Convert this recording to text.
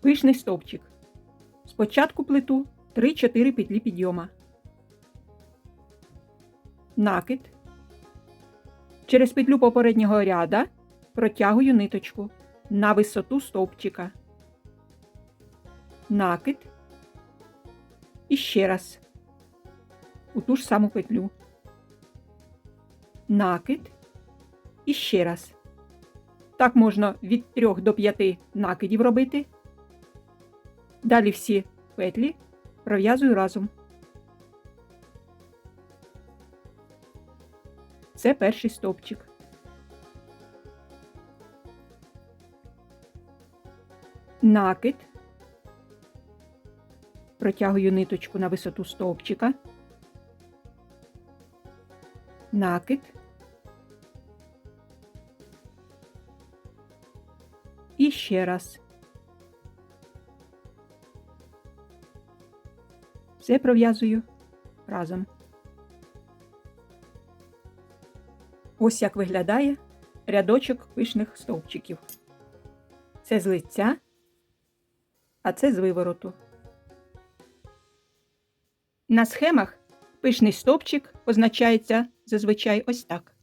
Пишний стовпчик. Спочатку плиту 3-4 петлі підйома. Накид. Через петлю попереднього ряда протягую ниточку на висоту стовпчика. Накид. І ще раз. У ту ж саму петлю. Накид. І ще раз. Так можна від 3 до 5 накидів робити. Далі всі петлі пров'язую разом. Це перший стовпчик. Накид. Протягую ниточку на висоту стовпчика. Накид. І ще раз. Все пров'язую разом. Ось як виглядає рядочок пишних стовпчиків. Це з лиця, а це з вивороту. На схемах пишний стовпчик позначається зазвичай ось так.